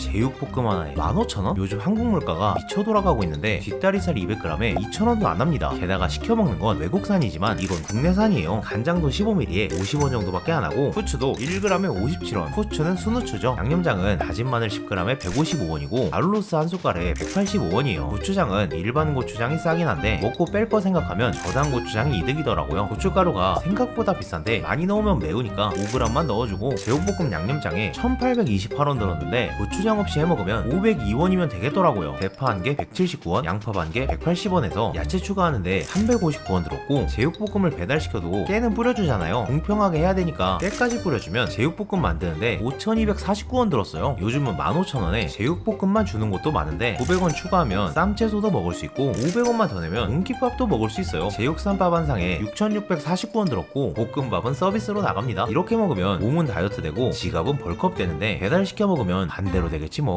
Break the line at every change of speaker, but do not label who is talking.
제육볶음 하나에 15,000원? 요즘 한국 물가가 미쳐 돌아가고 있는데 뒷다리살 200g에 2,000원도 안 합니다. 게다가 시켜 먹는 건 외국산이지만 이건 국내산이에요. 간장도 15ml에 50원 정도밖에 안 하고 후추도 1g에 57원. 후추는 순후추죠. 양념장은 다진 마늘 10g에 155원이고 알룰로스 한 숟갈에 185원이에요. 고추장은 일반 고추장이 싸긴 한데 먹고 뺄 거 생각하면 저당 고추장이 이득이더라고요. 고춧가루가 생각보다 비싼데 많이 넣으면 매우니까 5g만 넣어주고 제육볶음 양념장에 1828원 들었는데 고추장 없이 해먹으면 502원이면 되겠더라고요. 대파 한 개 179원, 양파 반 개 180원에서 야채 추가하는데 359원 들었고 제육볶음을 배달시켜도 깨는 뿌려주잖아요. 공평하게 해야 되니까 깨까지 뿌려주면 제육볶음 만드는데 5249원 들었어요. 요즘은 15,000원에 제육볶음만 주는 곳도 많은데 900원 추가하면 쌈채소도 먹을 수 있고 500원만 더 내면 공깃밥도 먹을 수 있어요. 제육쌈밥 한 상에 6,649원 들었고 볶음밥은 서비스로 나갑니다. 이렇게 먹으면 몸은 다이어트 되고 지갑은 벌컥 되는데 배달시켜 먹으면 반대로 되겠지 뭐.